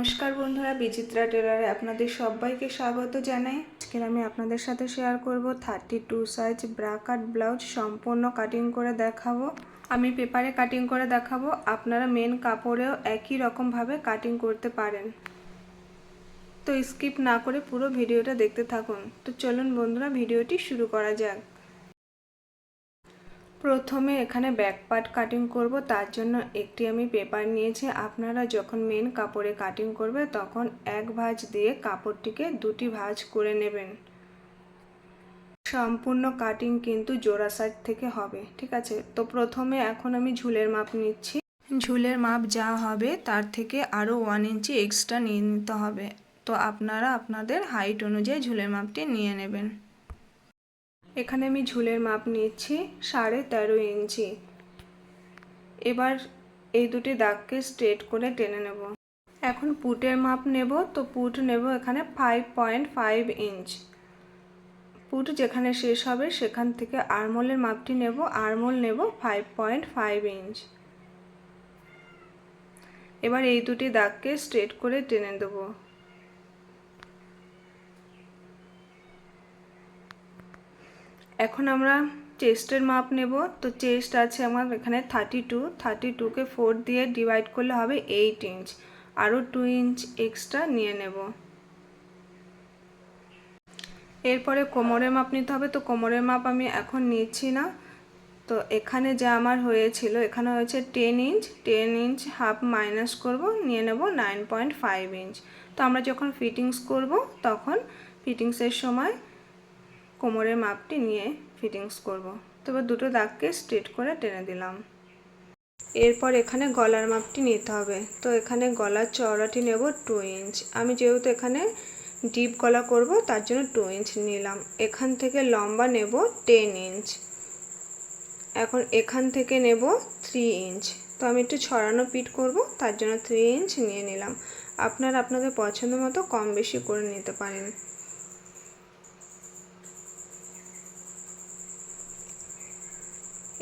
নমস্কার বন্ধুরা, বিচিত্রা টেলারে আপনাদের সবাইকে স্বাগত জানাই। আজকে আমি আপনাদের সাথে শেয়ার করব thirty two size bra cut blouse সম্পূর্ণ কাটিং করে দেখাবো। আমি পেপারে কাটিং করে দেখাবো, আপনারা মেন কাপড়েও একই রকমভাবে কাটিং করতে পারেন। তো স্কিপ না করে পুরো ভিডিওটা দেখতে থাকুন। তো চলুন বন্ধুরা, ভিডিওটি শুরু করা যাক। প্রথমে এখানে ব্যাক পার্ট কাটিং করব, তার জন্য একটি আমি পেপার নিয়েছি। আপনারা যখন মেন কাপড়ে কাটিং করবে, তখন এক ভাঁজ দিয়ে কাপড়টিকে দুটি ভাঁজ করে নেবেন। সম্পূর্ণ কাটিং কিন্তু জোড়া সাইড থেকে হবে, ঠিক আছে? তো প্রথমে এখন আমি ঝুলের মাপ নিচ্ছি। ঝুলের মাপ যা হবে, তার থেকে আরও ওয়ান ইঞ্চি এক্সট্রা নিয়ে নিতে হবে। তো আপনারা আপনাদের হাইট অনুযায়ী ঝুলের মাপটি নিয়ে নেবেন। এখানে আমি ঝুলের মাপ নিচ্ছি সাড়ে তেরো ইঞ্চি। এবার এই দুটি দাগকে স্ট্রেট করে টেনে নেব। এখন পুটের মাপ নেব, তো পুট নেব এখানে five point five inch put যেখানে শেষ হবে, সেখান থেকে আরমোলের মাপটি নেব, আরমোল নেব ফাইভ পয়েন্ট ফাইভ ইঞ্চ এবার এই দুটি দাগকে স্ট্রেট করে টেনে দেবো। এখন আমরা চেস্টের মাপ নেব। তো চেস্ট আছে আমার এখানে থার্টি টু থার্টি টুকে ফোর দিয়ে ডিভাইড করলে হবে এইট ইঞ্চ আরও টু ইঞ্চ এক্সট্রা নিয়ে নেব। এরপরে কোমরের মাপ নিতে হবে। তো কোমরের মাপ আমি এখন নিচ্ছি না। তো এখানে যা আমার হয়েছিল, এখানে হয়েছে ten inch ten inch half minus করব, নিয়ে নেব নাইন পয়েন্ট ফাইভ ইঞ্চ তো আমরা যখন ফিটিংস করব, তখন ফিটিংসের সময় কোমরের মাপটি নিয়ে ফিটিংস করব। তবে দুটো দাগকে স্ট্রেট করে টেনে দিলাম। এরপর এখানে গলার মাপটি নিতে হবে। তো এখানে গলার চওড়াটি নেব টু ইঞ্চ আমি যেহেতু এখানে ডিপ গলা করব, তার জন্য টু ইঞ্চ নিলাম। এখান থেকে লম্বা নেব টেন ইঞ্চ এখন এখান থেকে নেব থ্রি ইঞ্চ তো আমি একটু ছড়ানো পিট করব, তার জন্য থ্রি ইঞ্চ নিয়ে নিলাম। আপনারা আপনাদের পছন্দ মতো কম বেশি করে নিতে পারেন।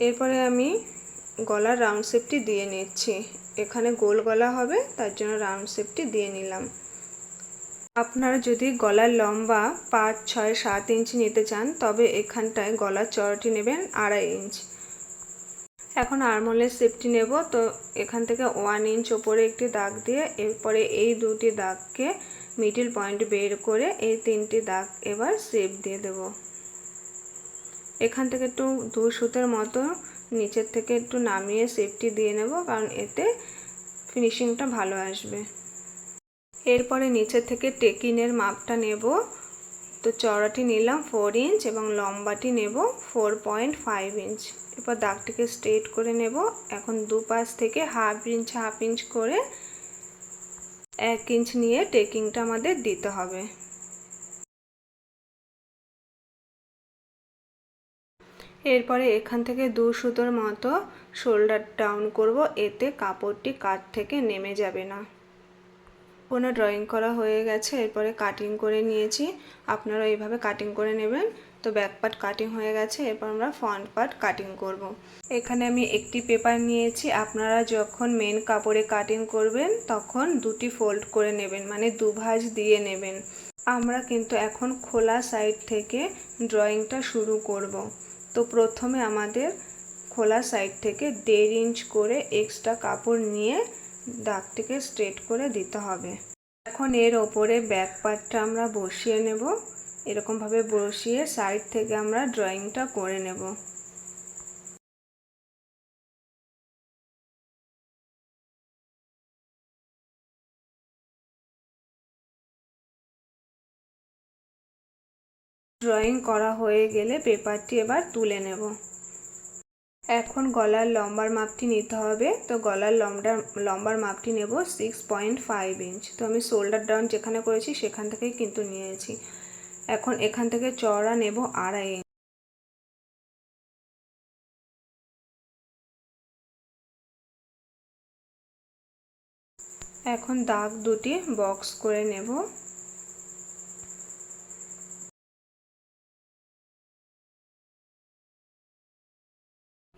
এরপরে আমি গলার রাউন্ড শেপটি দিয়ে নিচ্ছি। এখানে গোল গলা হবে, তার জন্য রাউন্ড শেপটি দিয়ে নিলাম। আপনারা যদি গলার লম্বা পাঁচ, ছয়, সাত ইঞ্চি নিতে চান, তবে এখানটায় গলার চড়াটি নেবেন আড়াই ইঞ্চ। এখন আরমোলের শেপটি নেব। তো এখান থেকে ওয়ান ইঞ্চ ওপরে একটি দাগ দিয়ে এরপরে এই দুটি দাগকে মিডিল পয়েন্ট বের করে এই তিনটি দাগ এবার শেপ দিয়ে দেবো। এখান থেকে একটু দু সুতের মতো নিচের থেকে একটু নামিয়ে সেফটি দিয়ে নেব, কারণ এতে ফিনিশিংটা ভালো আসবে। এরপরে নিচের থেকে টেকিনের মাপটা নেব। তো চড়াটি নিলাম ফোর ইঞ্চ এবং লম্বাটি নেব ফোর পয়েন্ট ফাইভ ইঞ্চ এরপর দাগটিকে স্ট্রেট করে নেব। এখন দুপাশ থেকে হাফ ইঞ্চ হাফ ইঞ্চ করে এক ইঞ্চ নিয়ে টেকিংটা আমাদের দিতে হবে। এরপরে এখান থেকে দু সুতোর মতো শোল্ডার ডাউন করব, এতে কাপড়টি কাট থেকে নেমে যাবে না কোনো ড্রয়িং করা হয়ে গেছে, এরপরে কাটিং করে নিয়েছি আপনারা এইভাবে কাটিং করে নেবেন তো ব্যাক পার্ট কাটিং হয়ে গেছে, এরপর আমরা ফ্রন্ট পার্ট কাটিং করব। এখানে আমি একটি পেপার নিয়েছি, আপনারা যখন মেন কাপড়ে কাটিং করবেন, তখন দুটি ফোল্ড করে নেবেন মানে দুভাজ দিয়ে নেবেন আমরা কিন্তু এখন খোলা সাইড থেকে ড্রয়িংটা শুরু করব। তো প্রথমে আমাদের খোলা সাইড থেকে দেড় ইঞ্চ করে এক্সট্রা কাপড় নিয়ে দাগটিকে স্ট্রেট করে দিতে হবে। এখন এর ওপরে ব্যাক পার্টটা আমরা বসিয়ে নেব। এরকমভাবে বসিয়ে সাইড থেকে আমরা ড্রয়িংটা করে নেব। ড্রয়িং করা হয়ে গেলে পেপারটি এবার তুলে নেব। এখন গলার লম্বার মাপটি নিতে হবে। তো গলার লম্বার লম্বার মাপটি নেব সিক্স পয়েন্ট ফাইভ ইঞ্চ তো আমি শোল্ডার ডাউন যেখানে করেছি সেখান থেকেই কিন্তু নিয়েছি। এখন এখান থেকে চড়া নেব আড়াই ইঞ্চ এখন দাগ দুটি বক্স করে নেব।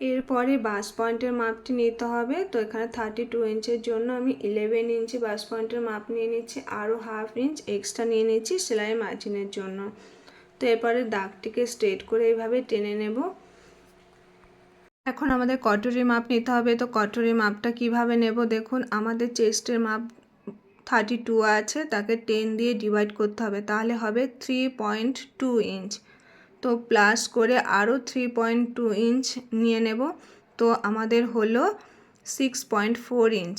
এরপরে বাস পয়েন্টের মাপটি নিতে হবে। তো এখানে থার্টি টু ইঞ্চের জন্য আমি ইলেভেন ইঞ্চি বাস পয়েন্টের মাপ নিয়ে নিচ্ছি। আরও হাফ ইঞ্চ এক্সট্রা নিয়ে নিচ্ছি সেলাই মার্জিনের জন্য। তো এরপরে দাগটিকে স্ট্রেট করে এইভাবে টেনে নেব। এখন আমাদের কটরি মাপ নিতে হবে। তো কটরি মাপটা কীভাবে নেব? দেখুন, আমাদের চেস্টের মাপ থার্টি টু আছে। তাকে টেন দিয়ে ডিভাইড করতে হবে। তাহলে হবে থ্রি পয়েন্ট টু ইঞ্চ তো প্লাস করে আরও থ্রি পয়েন্ট টু ইঞ্চ নিয়ে নেব। তো আমাদের হলো সিক্স পয়েন্ট ফোর ইঞ্চ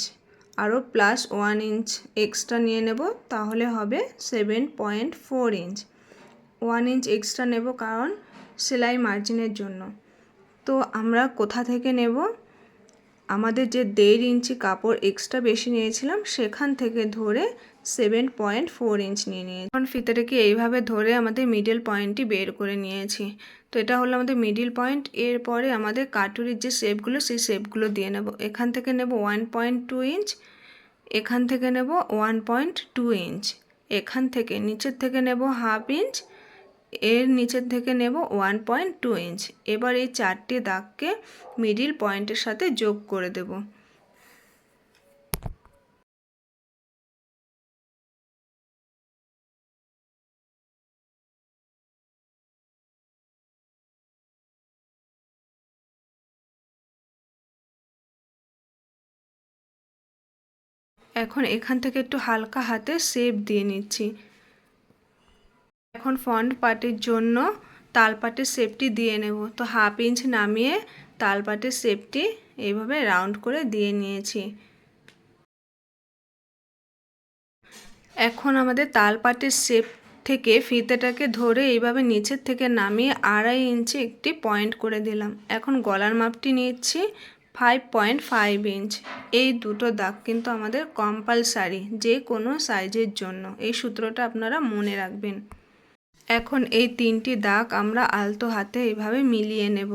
আরও প্লাস ওয়ান ইঞ্চ এক্সট্রা নিয়ে নেব, তাহলে হবে seven point four inch one inch extra নেব কারণ সেলাই মার্জিনের জন্য। তো আমরা কোথা থেকে নেব? আমাদের যে দেড় ইঞ্চি কাপড় এক্সট্রা বেশি নিয়েছিলাম, সেখান থেকে ধরে সেভেন পয়েন্ট ফোর ইঞ্চ নিয়ে নিয়েছি। এখন ফিতাটাকে এইভাবে ধরে আমাদের মিডিল পয়েন্টটি বের করে নিয়েছি। তো এটা হলো আমাদের মিডিল পয়েন্ট এরপরে আমাদের কাটুরির যে শেপগুলো সেই শেপগুলো দিয়ে নেব। এখান থেকে নেব ওয়ান পয়েন্ট টু ইঞ্চ এখান থেকে নেব ওয়ান পয়েন্ট টু ইঞ্চ এখান থেকে নিচের থেকে নেব হাফ ইঞ্চ এর নিচের থেকে নেব ওয়ান পয়েন্ট টু ইঞ্চ এবার এই চারটি দাগকে মিডিল পয়েন্টের সাথে যোগ করে দেব। এখন এখান থেকে একটু হালকা হাতে শেপ দিয়ে নিচ্ছি। এখন ফ্রন্ট পার্টের জন্য তালপাটের শেপটি দিয়ে নেব। তো হাফ ইঞ্চ নামিয়ে তালপাটের শেপটি এইভাবে রাউন্ড করে দিয়ে নিয়েছি। এখন আমাদের তালপাটের শেপ থেকে ফিতেটাকে ধরে এইভাবে নিচের থেকে নামিয়ে আড়াই ইঞ্চি একটি পয়েন্ট করে দিলাম। এখন গলার মাপটি নিচ্ছি। ফাইভ পয়েন্ট ফাইভ ইঞ্চ এই দুটো দাগ কিন্তু আমাদের কম্পালসারি যে কোনো সাইজের জন্য। এই সূত্রটা আপনারা মনে রাখবেন। এখন এই তিনটি দাগ আমরা আলতো হাতে এভাবে মিলিয়ে নেব।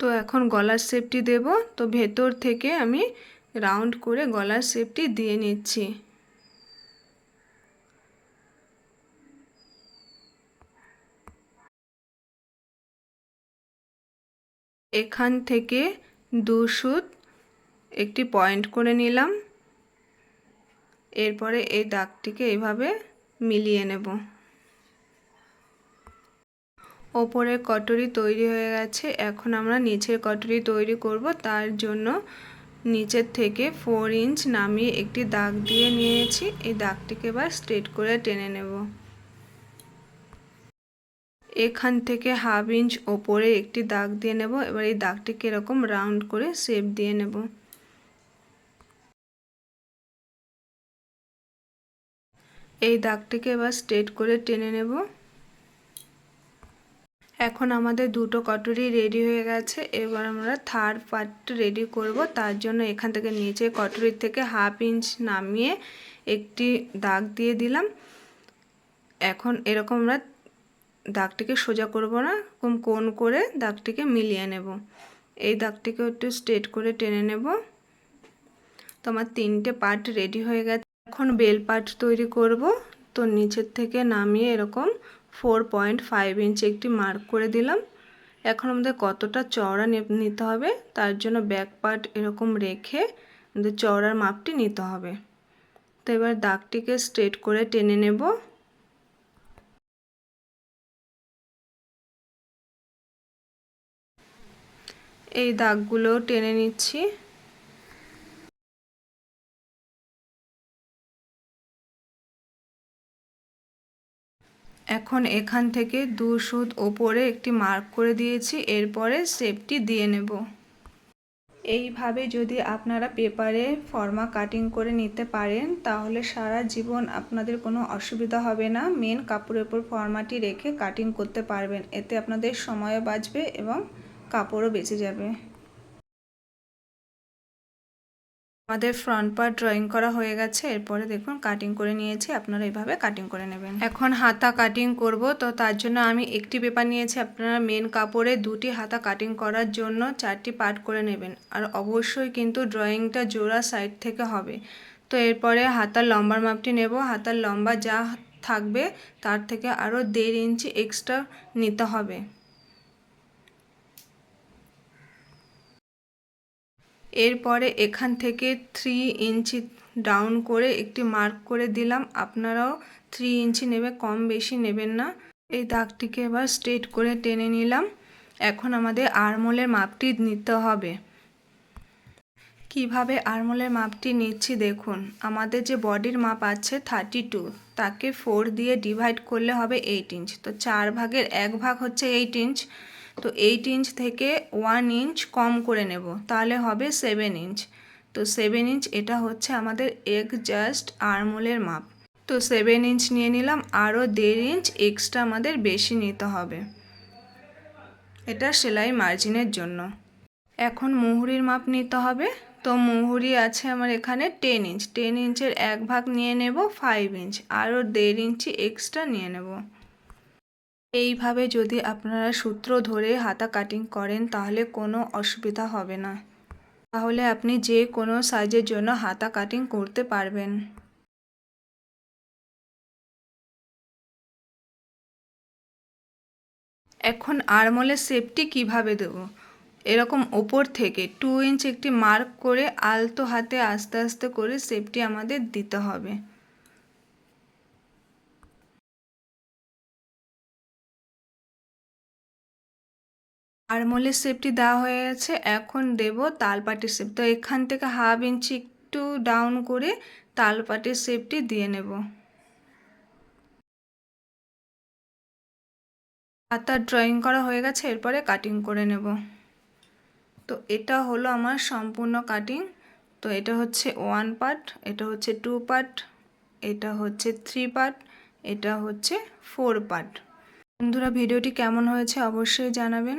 তো এখন গলার শেপটি দেব। তো ভেতর থেকে আমি রাউন্ড করে গলার শেপটি দিয়ে নিচ্ছি। এখান থেকে দু সুত একটি পয়েন্ট করে নিলাম। এরপরে এই দাগটিকে এইভাবে মিলিয়ে নেব। ওপরে কটরি তৈরি হয়ে গেছে। এখন আমরা নিচের কটরি তৈরি করব। তার জন্য নিচের থেকে ফোর ইঞ্চ নামিয়ে একটি দাগ দিয়ে নিয়েছি। এই দাগটিকে এবার স্ট্রেট করে টেনে নেব। এখান থেকে হাফ ইঞ্চ ওপরে একটি দাগ দিয়ে নেব। এবার এই দাগটিকে এরকম রাউন্ড করে শেপ দিয়ে নেব। এই দাগটিকে এবার স্ট্রেট করে টেনে নেব। এখন আমাদের দুটো কটরি রেডি হয়ে গেছে। এবার আমরা থার্ড পার্ট রেডি করব। তার জন্য এখান থেকে নিচে কটরির থেকে হাফ ইঞ্চ নামিয়ে একটি দাগ দিয়ে দিলাম। এখন এরকম আমরা দাগটিকে সোজা করব না কম কোন করে দাগটিকে মিলিয়ে নেব। এই দাগটিকে একটু স্ট্রেট করে টেনে নেব। তো আমার তিনটে পার্ট রেডি হয়ে গেছে। এখন বেল পার্ট তৈরি করব। তো নিচের থেকে নামিয়ে এরকম ফোর পয়েন্ট ফাইভ ইঞ্চি একটি মার্ক করে দিলাম। এখন আমাদের কতটা চওড়া নিতে হবে, তার জন্য ব্যাক পার্ট এরকম রেখে আমাদের চওড়ার মাপটি নিতে হবে। তো এবার দাগটিকে স্ট্রেট করে টেনে নেব। এই দাগগুলো টেনে নিচ্ছি। এখন এখান থেকে দু সুদ ওপরে একটি মার্ক করে দিয়েছি, এরপরে শেপটি দিয়ে নেব। এইভাবে যদি আপনারা পেপারে ফর্মা কাটিং করে নিতে পারেন, তাহলে সারা জীবন আপনাদের কোনো অসুবিধা হবে না। মেন কাপড়ের উপর ফর্মাটি রেখে কাটিং করতে পারবেন। এতে আপনাদের সময়ও বাঁচবে এবং কাপড়ও বেঁচে যাবে। আমাদের ফ্রন্ট পার্ট ড্রয়িং করা হয়ে গেছে, এরপরে দেখুন কাটিং করে নিয়েছি, আপনারা এইভাবে কাটিং করে নেবেন। এখন হাতা কাটিং করব, তো তার জন্য আমি একটি পেপার নিয়েছি, আপনারা মেন কাপড়ে দুটি হাতা কাটিং করার জন্য চারটি পার্ট করে নেবেন, আর অবশ্যই কিন্তু ড্রয়িংটা জোড়া সাইড থেকে হবে। তো এরপরে হাতার লম্বার মাপটি নেব, হাতার লম্বা যা থাকবে তার থেকে আরও দেড় ইঞ্চি এক্সট্রা নিতে হবে। এরপরে এখান থেকে থ্রি ইঞ্চি ডাউন করে একটি মার্ক করে দিলাম। আপনারাও থ্রি ইঞ্চি নেবে, কম বেশি নেবেন না। এই দাগটিকে এবার স্ট্রেট করে টেনে নিলাম। এখন আমাদের আরমোলের মাপটি নিতে হবে। কীভাবে আরমোলের মাপটি নিচ্ছি দেখুন। আমাদের যে বডির মাপ আছে থার্টি টু তাকে ফোর দিয়ে ডিভাইড করলে হবে এইট ইঞ্চ তো চার ভাগের এক ভাগ হচ্ছে এইট ইঞ্চ তো এইট ইঞ্চ থেকে ওয়ান ইঞ্চ কম করে নেব। তাহলে হবে সেভেন ইঞ্চ তো সেভেন ইঞ্চ এটা হচ্ছে আমাদের এক জাস্ট আরমোলের মাপ। তো সেভেন ইঞ্চ নিয়ে নিলাম, আরও দেড় ইঞ্চ এক্সট্রা আমাদের বেশি নিতে হবে। এটা সেলাই মার্জিনের জন্য। এখন মুহুরির মাপ নিতে হবে। তো মুহুরি আছে আমার এখানে টেন ইঞ্চ টেন ইঞ্চের এক ভাগ নিয়ে নেব ফাইভ ইঞ্চ আরও দেড় ইঞ্চি এক্সট্রা নিয়ে নেব। এইভাবে যদি আপনারা সূত্র ধরে হাতা কাটিং করেন, তাহলে কোনো অসুবিধা হবে না। তাহলে আপনি যে কোনো সাইজের জন্য হাতা কাটিং করতে পারবেন। এখন আরমোলের শেপটি কীভাবে দেব? এরকম ওপর থেকে টু ইঞ্চ একটি মার্ক করে আলতো হাতে আস্তে আস্তে করে শেপটি আমাদের দিতে হবে। আরমোলের শেপটি দেওয়া হয়ে গেছে এখন দেব তালপাটির শেপ তো এখান থেকে হাফ ইঞ্চি একটু ডাউন করে তালপাটির শেপটি দিয়ে নেব। হাতা ড্রয়িং করা হয়ে গেছে, এরপরে কাটিং করে নেব। তো এটা হলো আমার সম্পূর্ণ কাটিং তো এটা হচ্ছে ওয়ান পার্ট এটা হচ্ছে টু পার্ট এটা হচ্ছে থ্রি পার্ট এটা হচ্ছে ফোর পার্ট বন্ধুরা, ভিডিওটি কেমন হয়েছে অবশ্যই জানাবেন।